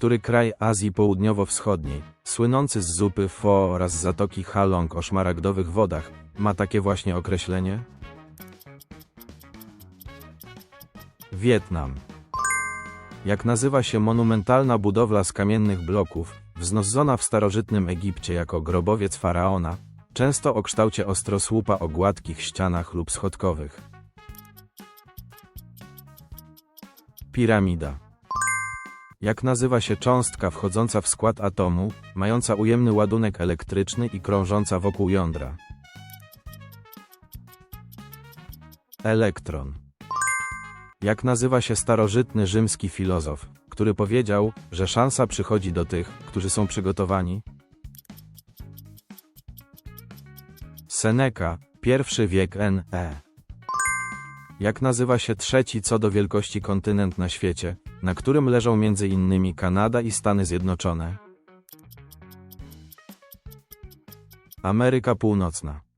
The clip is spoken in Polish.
Który kraj Azji Południowo-Wschodniej, słynący z zupy pho oraz zatoki Halong o szmaragdowych wodach, ma takie właśnie określenie? Wietnam. Jak nazywa się monumentalna budowla z kamiennych bloków, wznoszona w starożytnym Egipcie jako grobowiec faraona, często o kształcie ostrosłupa o gładkich ścianach lub schodkowych. Piramida. Jak nazywa się cząstka wchodząca w skład atomu, mająca ujemny ładunek elektryczny i krążąca wokół jądra? Elektron. Jak nazywa się starożytny rzymski filozof, który powiedział, że szansa przychodzi do tych, którzy są przygotowani? Seneca, pierwszy wiek NE. Jak nazywa się trzeci co do wielkości kontynent na świecie, na którym leżą innymi Kanada i Stany Zjednoczone? Ameryka Północna.